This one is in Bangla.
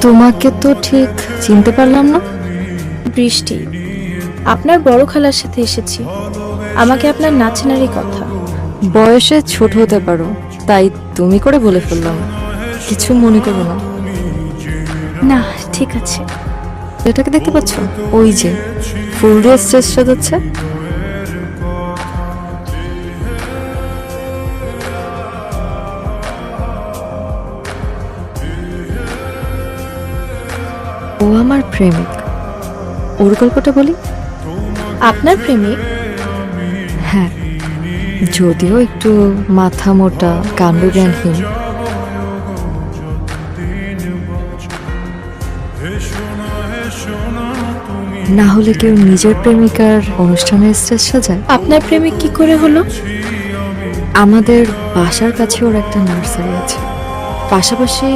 তোমাকে তো ঠিক চিনতে পারলাম না। বৃষ্টি আপনার বড় খালার সাথে এসেছি। আমাকে আপনার নাচনারই কথা। বয়সে ছোট হতে পারো তাই তুমি করে বলে ফেললাম। কিছু মনে করো না। না ঠিক আছে। এটাকে দেখতে পাচ্ছ? ওই যে ফুল ড্রেস স্টেজ সাজাচ্ছে। ও আমার প্রেমিক। ওর গল্পটা বলি? আপনার প্রেমিক? হ্যাঁ যদিও একটু মাথা মোটা কাণ্ডজ্ঞানহীন না হলে কেউ নিজের প্রেমিকার অনুষ্ঠানের স্টেজ সাজায়? আপনার প্রেমিক কি করে হলো? আমাদের বাসার কাছে ওর একটা নার্সারি আছে। পাশাপাশি